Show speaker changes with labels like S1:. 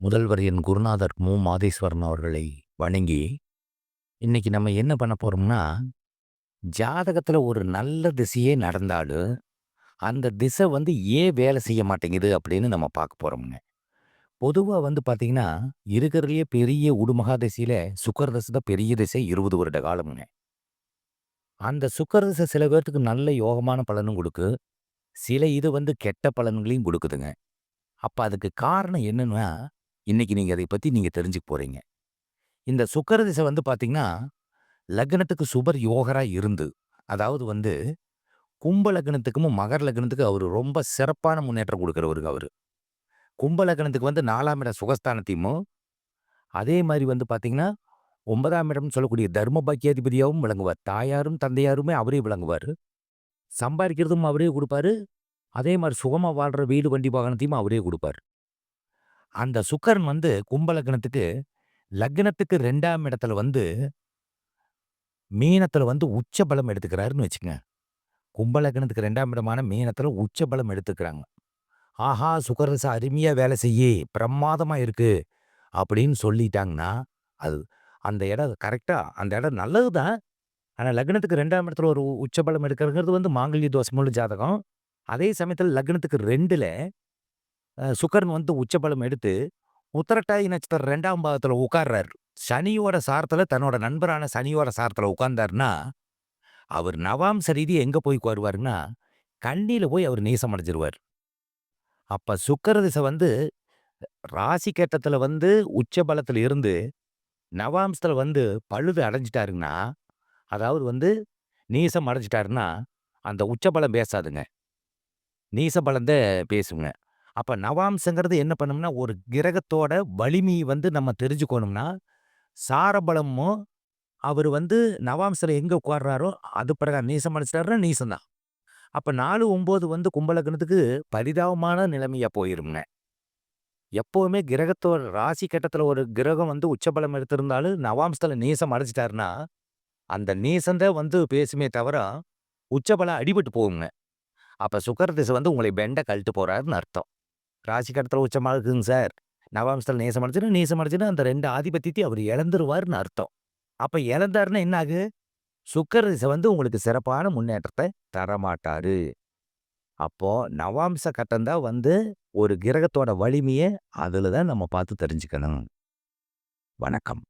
S1: முதல்வர் என் குருநாதர் மு. மாதேஸ்வரன் அவர்களை வணங்கி இன்னைக்கு நம்ம என்ன பண்ண போறோம்னா ஜாதகத்துல ஒரு நல்ல திசையே நடந்தாலும் அந்த திசை வந்து ஏன் வேலை செய்ய மாட்டேங்குது அப்படின்னு நம்ம பார்க்க போகிறோம்ங்க பொதுவாக வந்து பார்த்திங்கன்னா இருக்கிறதுலையே பெரிய உடுமகா திசையில சுக்கர திசை தான் பெரிய திசை இருபது வருட காலம்ங்க. அந்த சுக்கர திசை சில பேர்த்துக்கு நல்ல யோகமான பலனும் கொடுக்கு சில இது வந்து கெட்ட பலன்களையும் கொடுக்குதுங்க. அப்போ அதுக்கு காரணம் என்னன்னா இன்னைக்கு நீங்க அதை பத்தி நீங்க தெரிஞ்சுக்க போறீங்க. இந்த சுக்கர திசை வந்து பாத்தீங்கன்னா லக்னத்துக்கு சுபர் யோகரா இருந்து அதாவது வந்து கும்ப லக்னத்துக்கும் மகர லக்னத்துக்கு அவர் ரொம்ப சிறப்பான முன்னேற்றம் கொடுக்குறவருக்கு அவரு. கும்ப லக்னத்துக்கு வந்து நாலாம் இடம் சுகஸ்தானத்தையும் அதே மாதிரி வந்து பாத்தீங்கன்னா ஒன்பதாம் இடம்னு சொல்லக்கூடிய தர்ம பாக்கியாதிபதியாகவும் விளங்குவார். தாயாரும் தந்தையாருமே அவரே விளங்குவார். சம்பாதிக்கிறதும் அவரே கொடுப்பாரு. அதே மாதிரி சுகமா வாழ்ற வீடு வண்டி வாகனத்தையும் அவரே கொடுப்பார். அந்த சுக்கரன் வந்து கும்ப லக்னத்துக்கு லக்னத்துக்கு ரெண்டாம் இடத்துல வந்து மீனத்துல வந்து உச்ச பலம் எடுத்துக்கிறாருன்னு வச்சுக்கங்க. கும்ப லக்னத்துக்கு ரெண்டாம் இடமான மீனத்துல உச்ச பலம் எடுத்துக்கிறாங்க. ஆஹா சுக்கரசு அருமையா வேலை செய்யி பிரமாதமா இருக்கு அப்படின்னு சொல்லிட்டாங்கன்னா அது அந்த இடம் கரெக்டா அந்த இடம் நல்லதுதான். ஆனா லக்னத்துக்கு ரெண்டாம் இடத்துல ஒரு உச்ச பலம் எடுக்கிறதுங்கிறது வந்து மாங்கல்ய தோஷமுள்ள ஜாதகம். அதே சமயத்துல லக்னத்துக்கு ரெண்டுல சுக்கரன் வந்து உச்சபலம் எடுத்து உத்தரட்டாதி நட்சத்திரம் ரெண்டாம் பாகத்துல உட்கார்றாரு சனியோட சாரத்துல தன்னோட நண்பரான சனியோட சாரத்தில் உட்கார்ந்தாருன்னா அவர் நவாம்ச ரீதி எங்க போய் உட்காருவாருன்னா கண்ணியில் போய் அவர் நீசம் அடைஞ்சிருவார். அப்ப சுக்கர திசை வந்து ராசி கேட்டத்தில் வந்து உச்சபலத்தில் இருந்து நவாம்சத்துல வந்து பழுது அடைஞ்சிட்டாருங்கன்னா அதாவது வந்து நீசம் அடைஞ்சிட்டாருன்னா அந்த உச்சபலம் பேசாதுங்க. நீசபலந்த பேசுங்க. அப்ப நவாம்சங்கிறது என்ன பண்ணும்னா, ஒரு கிரகத்தோட வலிமையை வந்து நம்ம தெரிஞ்சுக்கணும்னா, சாரபலமும் அவர் வந்து நவாம்சல எங்க உட்கார்றாரோ, அது பிரகாரம் நீசம் அடைச்சிட்டாருன்னா நீசம்தான் அப்போ அப்ப 4, 9 வந்து கும்பலக்கணத்துக்கு பரிதாபமான நிலைமையா போயிருங்க எப்போவுமே கிரகத்தோட ராசி கட்டத்தில் ஒரு கிரகம் வந்து உச்சபலம் எடுத்திருந்தாலும், நவாம்சத்தில் நீசம் அடைச்சிட்டாருன்னா அந்த நீசம் வந்து பேசுமே தவிர, உச்சபலம் அடிபட்டு போகுங்க. அப்ப சுக்கர திசை வந்து உங்களை பெண்ட கழட்டு போறாருன்னு அர்த்தம். ராசி கடத்துல உச்சமா இருக்குங்க சார். நவாம்சத்தில் நேசம் அடைச்சுன்னா, நேசம் அடைச்சுன்னா அந்த ரெண்டு ஆதிபத்தியத்தையும் அவர் இழந்துருவாருன்னு அர்த்தம். அப்ப இழந்தாருன்னா என்ன ஆகு? சுக்கர திசை வந்து உங்களுக்கு சிறப்பான முன்னேற்றத்தை தரமாட்டாரு. அப்போ நவாம்ச கட்டம்தான் வந்து ஒரு கிரகத்தோட வலிமைய அதுல தான் நம்ம பார்த்து தெரிஞ்சுக்கணும். வணக்கம்.